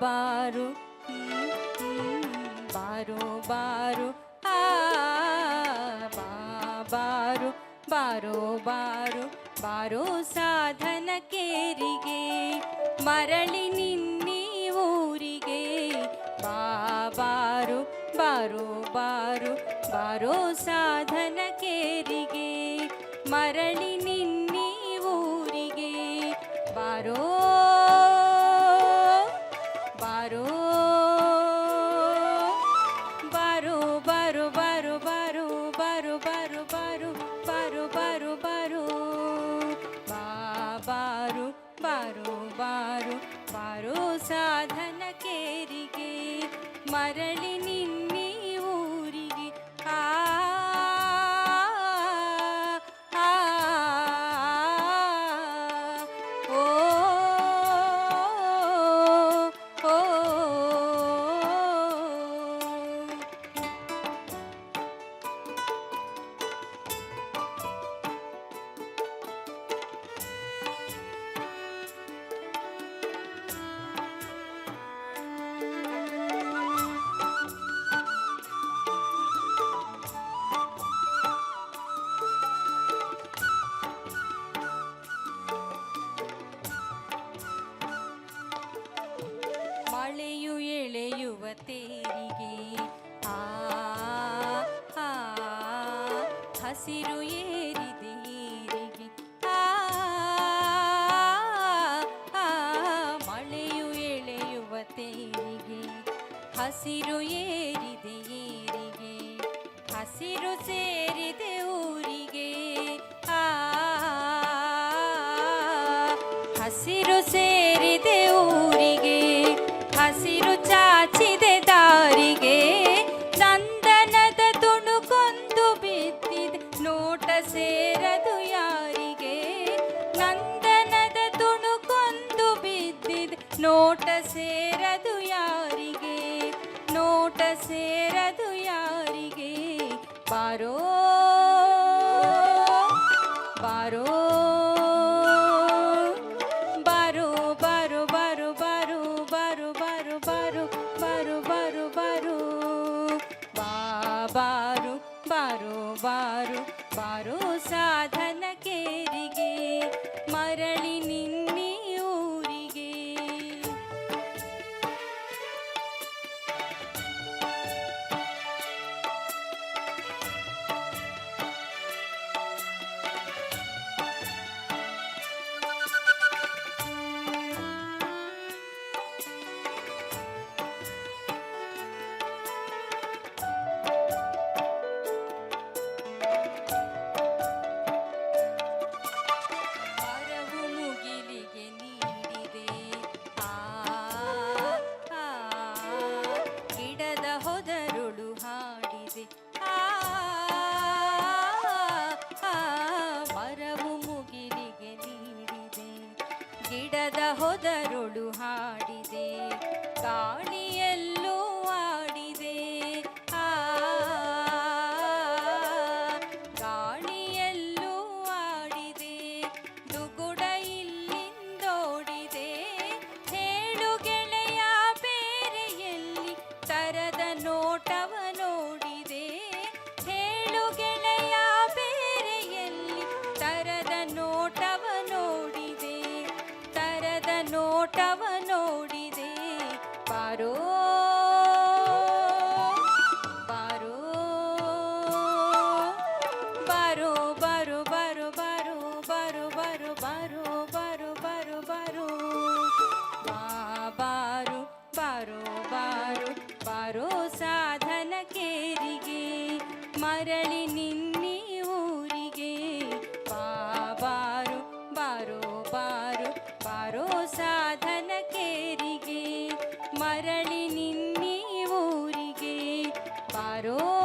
ಬಾರು ಬಾರು ಬಾರು ಆ ಬಾರು ಬಾರೋ ಬಾರು ಬಾರೋ ಸಾಧನ ಕೇರಿಗೆ ಮರಳಿ ನಿನ್ನಿ ಊರಿಗೆ. ಬಾರು ಬಾರೋ ಬಾರು ಬಾರೋ ಸಾಧನ ಕೇರಿಗೆ ಮರಳಿ ನಿನ್ನಿ ಊರಿಗೆ ಬಾರೋ ಬಾರೋ ಬಾರೋ ಬಾರೋ ಬಾರೋ ಬಾರೋ ಬಾರೋ ಬಾರೋ ಬಾರೋ ಬಾರೋ ಬಾರೋ ಬಾರೋ ಬಾ ಬಾರು ಬಾರೋ ಬಾರು ಬಾರೋ ಸಾಧನ ಕೇರಿಗೆ ಮರಳಿ ತೇರಿಗೆ. ಆ ಹಸಿರು ಏರಿದೆ ಏರಿಗೆ ಆ ಮಳೆಯು ಎಳೆಯುವ ತೇರಿಗೆ. ಹಸಿರು ಏರಿದೆ ಏರಿಗೆ ಹಸಿರು ಸೇರಿದೆ ನೋಟ ಸೇರದು ಯಾರಿಗೆ ನೋಟ ಸೇರದು ಯಾರಿಗೆ ಬಾರೋ ಬಾರೋ ಬಾರೋ ಬಾರೋ ಬಾರೋ ಬಾರೋ ಬಾರೋ ಬಾರೋ ಬಾರೋ ಬಾರೋ ಬಾರೋ ಬಾರೋ ಬಾ ಬಾರು ಬಾರೋ ಬಾರು ಬಾರೋ ಸಾಧನ ಕೇರಿಗೆ ಗಿಡದ ಹೊದರುಳು ಹಾಡಿದೆ, ಗಾಳಿಯಲ್ಲೂ ಆಡಿದೆ ಆ, ಗಾಳಿಯಲ್ಲೂ ಆಡಿದೆ ದುಗುಡ ಇಲ್ಲಿಂದೋಡಿದೆ. ಹೇಳು ಗೆಳೆಯ ಬೇರೆಯಲ್ಲಿ, ತರದ ನೋಟವ ಬಾರೋ ಬಾರೋ ಬಾರೋ ಬಾರೋ ಬಾರೋ ಬಾರೋ ಬಾರೋ ಬಾರೋ ಬಾರೋ ಬಾರೋ ಬಾರೋ ಬಾರೋ ಬಾ ಬಾರು ಬಾರೋ ಬಾರು ಬಾರೋ ಸಾಧನ ಕೇರಿಗೆ ಮರಳಿ ನಿನ್ನಿ 바로